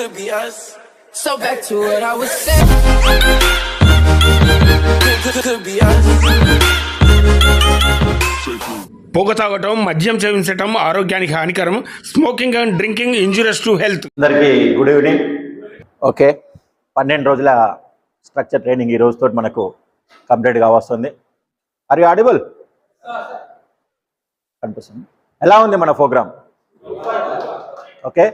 could be us. So back to what I was saying. Could, could, be us. పొగ తాగటం మద్యం సేవించటం ఆరోగ్యానికి హానికరం smoking and drinking injurious to health అందరికీ గుడ్ ఈవినింగ్ ఓకే పన్నెండు రోజుల స్ట్రక్చర్ ట్రైనింగ్ ఈ రోజుతో మనకు కంప్లీట్గా వస్తుంది అరే ఆడిబుల్ కనిపిస్తుంది ఎలా ఉంది మన program okay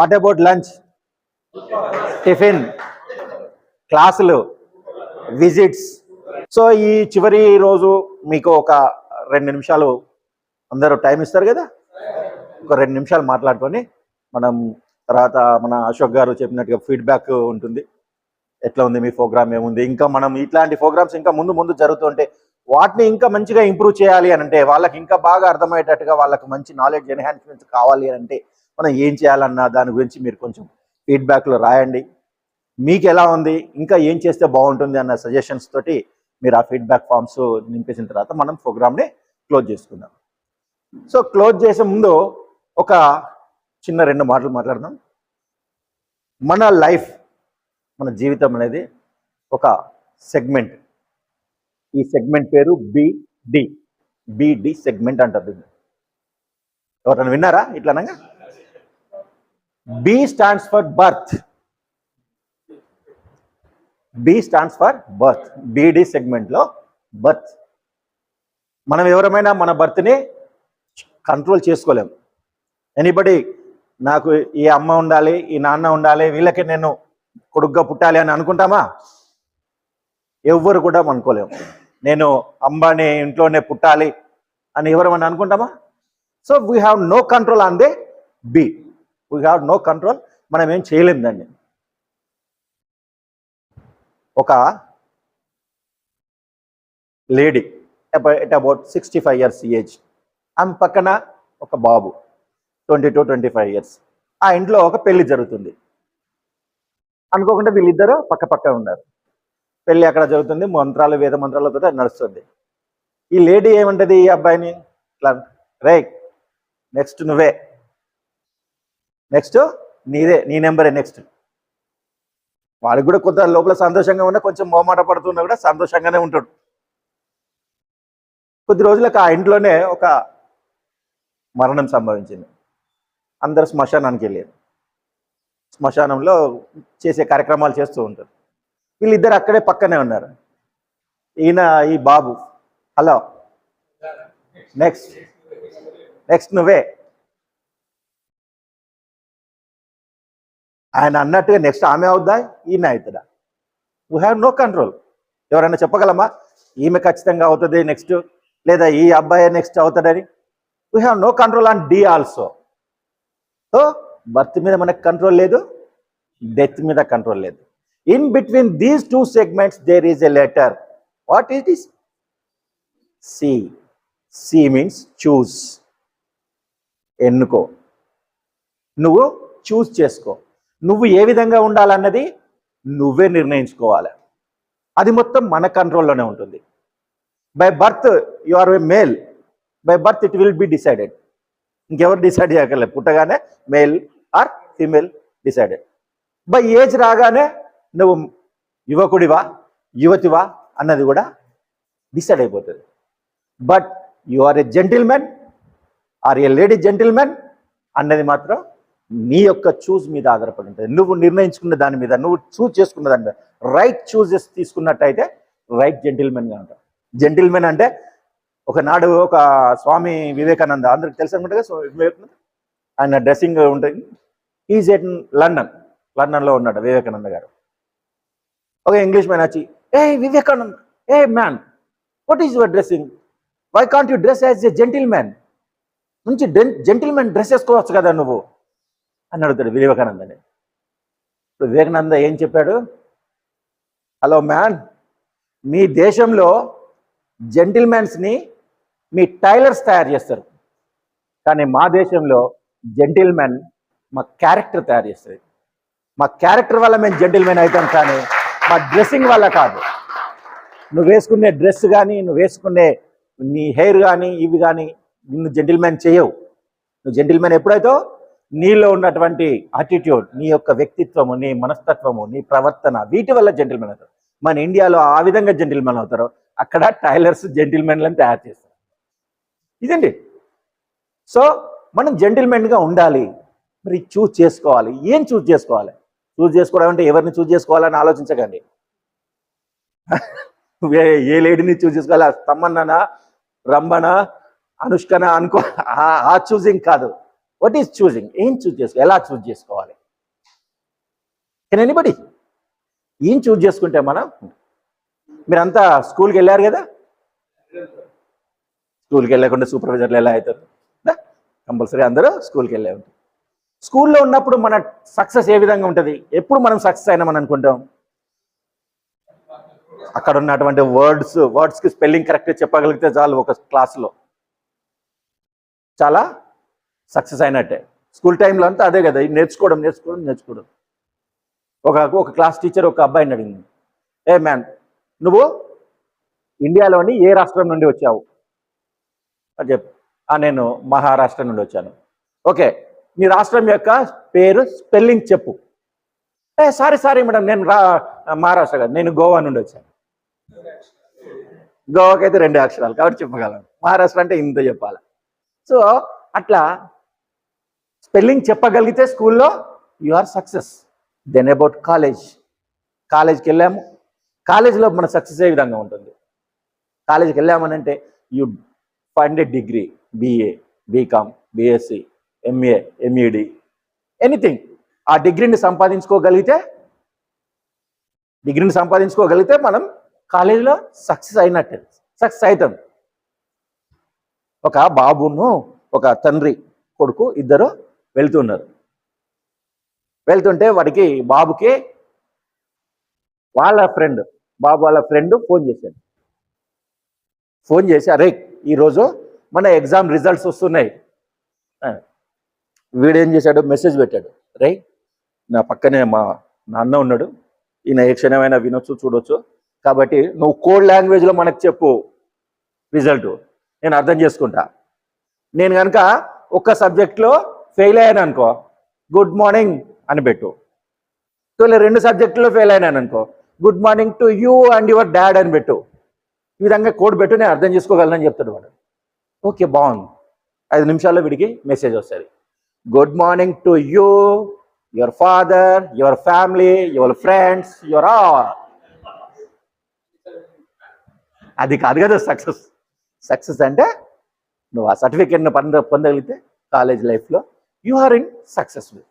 what about lunch tiffin క్లాసులు విజిట్స్ సో ఈ చివరి రోజు మీకు ఒక రెండు నిమిషాలు అందరూ టైం ఇస్తారు కదా? ఒక రెండు నిమిషాలు మాట్లాడుకొని మనం తర్వాత మన అశోక్ గారు చెప్పినట్టుగా ఫీడ్బ్యాక్ ఉంటుంది. ఎట్లా ఉంది మీ ప్రోగ్రామ్ ఏముంది? ఇంకా మనం ఇట్లాంటి ప్రోగ్రామ్స్ ఇంకా ముందు ముందు జరుగుతుంటే వాటిని ఇంకా మంచిగా ఇంప్రూవ్ చేయాలి అని అంటే వాళ్ళకి ఇంకా బాగా అర్థమయ్యేటట్టుగా వాళ్ళకి మంచి నాలెడ్జ్ ఎన్హాన్స్మెంట్స్ కావాలి అని అంటే మనం ఏం చేయాలన్న దాని గురించి మీరు కొంచెం ఫీడ్బ్యాక్లో రాయండి. మీకు ఎలా ఉంది? ఇంకా ఏం చేస్తే బాగుంటుంది అన్న సజెషన్స్ తోటి మీరు ఆ ఫీడ్బ్యాక్ ఫామ్స్ నింపేసిన తర్వాత మనం ప్రోగ్రామ్ని క్లోజ్ చేసుకుందాం. సో క్లోజ్ చేసే ముందు ఒక చిన్న రెండు మాటలు మాట్లాడదాం. మన లైఫ్ మన జీవితం అనేది ఒక సెగ్మెంట్ ఈ సెగ్మెంట్ పేరు బిడి బిడి సెగ్మెంట్ అంటారు ఎవరైనా విన్నారా? ఇట్లానగా? B stands for birth B stands for birth BD సెగ్మెంట్లో బర్త్ మనం ఎవరమైనా మన బర్త్ని కంట్రోల్ చేసుకోలేం. ఎనీబడి నాకు ఈ అమ్మ ఉండాలి ఈ నాన్న ఉండాలి వీళ్ళకి నేను కొడుగ్గా పుట్టాలి అని అనుకుంటామా? ఎవ్వరు కూడా అనుకోలేము నేను అంబాని ఇంట్లోనే పుట్టాలి అని ఎవరమైనా అనుకుంటామా? So we have no control on the B we have no control మనం ఏం చేయలేము దాన్ని. ఒక lady at about sixty five years age ఆమె పక్కన ఒక బాబు twenty to twenty five years ఆ ఇంట్లో ఒక పెళ్ళి జరుగుతుంది. అనుకోకుండా వీళ్ళిద్దరూ పక్క పక్క ఉన్నారు. పెళ్ళి అక్కడ జరుగుతుంది మంత్రాలు వేద మంత్రాలతో నడుస్తుంది. ఈ లేడీ ఏమంటది ఈ అబ్బాయిని? ఇట్లా రే నెక్స్ట్ నువ్వే. నెక్స్ట్ నీదే నీ నెంబరే నెక్స్ట్ వాడికి కూడా కొంత లోపల సంతోషంగా ఉన్నా కొంచెం మోమాట పడుతున్నా కూడా సంతోషంగానే ఉంటాడు. కొద్ది రోజులకు ఆ ఇంట్లోనే ఒక మరణం సంభవించింది. అందరు శ్మశానానికి వెళ్ళారు. శ్మశానంలో చేసే కార్యక్రమాలు చేస్తూ ఉంటారు. వీళ్ళిద్దరు అక్కడే పక్కనే ఉన్నారు. ఈయన ఈ బాబు. హలో నెక్స్ట్ నెక్స్ట్ నువ్వే. ఆయన అన్నట్టుగా నెక్స్ట్ ఆమె అవుద్దా? ఈమె అవుతుందా? వీ హ్యావ్ నో కంట్రోల్ ఎవరైనా చెప్పగలమా? ఈమె ఖచ్చితంగా అవుతుంది నెక్స్ట్ లేదా ఈ అబ్బాయి నెక్స్ట్ అవుతాడని? We have no control on D also so birth మీద మనకు కంట్రోల్ లేదు డెత్ మీద కంట్రోల్ లేదు. In between these two segments there is a letter what is this C C means choose ఎన్నుకో. నువ్వు చూస్ చేసుకో. నువ్వు ఏ విధంగా ఉండాలన్నది నువ్వే నిర్ణయించుకోవాలి. అది మొత్తం మన కంట్రోల్లోనే ఉంటుంది. By birth you are a male by birth it will be decided ఇంకెవరు డిసైడ్ చేయగలరు? పుట్టగానే male or female decided by age రాగానే నువ్వు యువకుడివా యువతివా అన్నది కూడా డిసైడ్ అయిపోతుంది. But you are a gentlemen or a lady gentlemen అన్నది మాత్రం నీ యొక్క చూస్ మీద ఆధారపడి ఉంటుంది. నువ్వు నిర్ణయించుకున్న దాని మీద నువ్వు చూస్ చేసుకున్న దాని మీద రైట్ చూజెస్ తీసుకున్నట్టయితే రైట్ జెంటిల్మెన్గా ఉంటావు జెంటిల్మెన్ అంటే ఒకనాడు ఒక స్వామి వివేకానంద అందరికి తెలుసు అనుకుంటే స్వామి వివేకానంద? ఆయన డ్రెస్సింగ్ ఉంటుంది. ఈజ్ ఎట్ లండన్ లండన్లో ఉన్నాడు వివేకానంద గారు. ఒక ఇంగ్లీష్ మ్యాన్ వచ్చి hey Vivekananda hey man what is your dressing why can't you dress as a gentle man మంచి జెంటిల్మెన్ డ్రెస్ వేసుకోవచ్చు కదా నువ్వు. అని అడుగుతాడు వివేకానందని. ఇప్పుడు వివేకానంద ఏం చెప్పాడు? హలో మ్యాన్ మీ దేశంలో జెంటిల్మెన్స్ని మీ టైలర్స్ తయారు చేస్తారు. కానీ మా దేశంలో జెంటిల్మెన్ మా క్యారెక్టర్ తయారు చేస్తుంది. మా క్యారెక్టర్ వల్ల మేము జెంటిల్మెన్ అవుతాం కానీ మా డ్రెస్సింగ్ వల్ల కాదు. నువ్వు వేసుకునే డ్రెస్ కానీ నువ్వు వేసుకునే నీ హెయిర్ కానీ ఇవి కానీ నిన్ను జెంటిల్మెన్ చేయవు. నువ్వు జెంటిల్మెన్ ఎప్పుడైతే నీలో ఉన్నటువంటి అటిట్యూడ్ నీ యొక్క వ్యక్తిత్వము నీ మనస్తత్వము నీ ప్రవర్తన వీటి వల్ల జెంటిల్మెన్ అవుతారు. మన ఇండియాలో ఆ విధంగా జెంటిల్మెన్ అవుతారు. అక్కడ టైలర్స్ జెంటిల్మెన్లను తయారు చేస్తారు. ఇదండి సో మనం జెంటిల్మెన్గా ఉండాలి. మరి చూజ్ చేసుకోవాలి. ఏం చూజ్ చేసుకోవాలి? చూజ్ చేసుకోవడం అంటే ఎవరిని చూజ్ చేసుకోవాలని ఆలోచించకండి. ఏ- ఏ లేడీని చూజ్ చేసుకోవాలి? తమ్మన్ననా రమ్మన అనుష్కన అనుకో ఆ- ఆ చూజింగ్ కాదు. వాట్ ఈస్ చూజింగ్ ఏం చూజ్ చేసుకో ఎలా చూజ్ చేసుకోవాలి? కెన్ ఎనీబడి ఏం చూజ్ చేసుకుంటే మనం? మీరంతా స్కూల్కి వెళ్ళారు కదా? స్కూల్కి వెళ్ళకుండా సూపర్వైజర్లు ఎలా అవుతారు? కంపల్సరీ అందరూ స్కూల్కి వెళ్ళే ఉంటారు. స్కూల్లో ఉన్నప్పుడు మన సక్సెస్ ఏ విధంగా ఉంటుంది? ఎప్పుడు మనం సక్సెస్ అయినామని అనుకుంటాం? అక్కడ ఉన్నటువంటి వర్డ్స్ వర్డ్స్కి స్పెల్లింగ్ కరెక్ట్గా చెప్పగలిగితే చాలు ఒక క్లాస్లో చాలా సక్సెస్ అయినట్టే. స్కూల్ టైంలో అంతా అదే కదా నేర్చుకోవడం నేర్చుకోవడం నేర్చుకోవడం. ఒక ఒక క్లాస్ టీచర్ ఒక అబ్బాయిని అడిగింది. ఏ మ్యామ్ నువ్వు ఇండియాలోని ఏ రాష్ట్రం నుండి వచ్చావు? అని చెప్పు. నేను మహారాష్ట్ర నుండి వచ్చాను. ఓకే నీ రాష్ట్రం యొక్క పేరు స్పెల్లింగ్ చెప్పు. ఏ సారీ సారీ మేడం నేను రా మహారాష్ట్ర కాదు నేను గోవా నుండి వచ్చాను. గోవాకి అయితే రెండు అక్షరాలు కాబట్టి చెప్పగలను. మహారాష్ట్ర అంటే ఇంత చెప్పాలి. సో అట్లా స్పెల్లింగ్ చెప్పగలిగితే స్కూల్లో you are success. Then about college. కాలేజ్కి వెళ్ళాము. కాలేజ్లో మన సక్సెస్ ఏ విధంగా ఉంటుంది? కాలేజ్కి వెళ్ళామని అంటే you find a degree BA BCom BSc MA MEd anything. ఆ డిగ్రీని సంపాదించుకోగలిగితే డిగ్రీని సంపాదించుకోగలిగితే మనం కాలేజీలో సక్సెస్ అయినట్టే. సక్సెస్ అవుతాం. ఒక బాబును ఒక తండ్రి కొడుకు ఇద్దరు వెళ్తున్నారు. వెళ్తుంటే వాడికి బాబుకి వాళ్ళ ఫ్రెండ్ బాబు వాళ్ళ ఫ్రెండ్ ఫోన్ చేశాడు. ఫోన్ చేసి అరే ఈరోజు మన ఎగ్జామ్ రిజల్ట్స్ వస్తున్నాయి. వీడేం చేశాడు? మెసేజ్ పెట్టాడు. రే నా పక్కనే మా నాన్న ఉన్నాడు. ఈయన ఏ క్షణమైనా వినొచ్చు చూడొచ్చు. కాబట్టి నువ్వు కోడ్ లాంగ్వేజ్లో మనకు చెప్పు రిజల్ట్ నేను అర్థం చేసుకుంటా. నేను కనుక ఒక్క సబ్జెక్ట్లో ఫెయిల్ అయ్యాను అనుకో గుడ్ మార్నింగ్ అని పెట్టు. ఒకవేళ రెండు సబ్జెక్టులో ఫెయిల్ అయినాను అనుకో good morning to you and your dad అని పెట్టు. ఈ విధంగా కోడ్ పెట్టు నేను అర్థం చేసుకోగలనని చెప్తాడు వాడు. ఓకే బాగుంది. ఐదు నిమిషాల్లో వీడికి మెసేజ్ వస్తుంది. Good morning to you your father your family your friends your all అది కాదు కదా సక్సెస్ సక్సెస్ అంటే నువ్వు ఆ సర్టిఫికేట్ని పొంద పొందగలిగితే కాలేజ్ లైఫ్లో you are in successful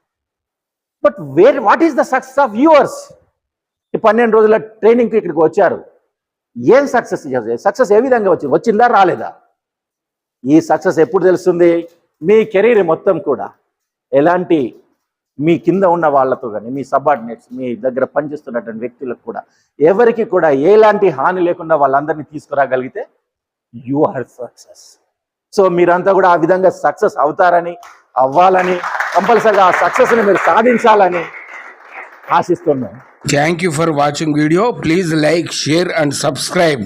but where what is the success of yours ఈ పన్నెండు రోజుల ట్రైనింగ్కి ఇక్కడికి వచ్చారు. ఏం సక్సెస్ సక్సెస్ ఏ విధంగా వచ్చింది? వచ్చిందా? రాలేదా? ఈ సక్సెస్ ఎప్పుడు తెలుస్తుంది? మీ కెరీర్ మొత్తం కూడా ఎలాంటి మీ కింద ఉన్న వాళ్ళతో కానీ మీ సబార్డినేట్స్ మీ దగ్గర పనిచేస్తున్నటువంటి వ్యక్తులకు కూడా ఎవరికి కూడా ఎలాంటి హాని లేకుండా వాళ్ళందరినీ తీసుకురాగలిగితే యు ఆర్ సక్సెస్ సో మీరంతా కూడా ఆ విధంగా సక్సెస్ అవుతారని అవ్వాలని కంపల్సరిగా ఆ సక్సెస్ని మీరు సాధించాలని ఆశిస్తున్నాను thank you for watching video please like share and subscribe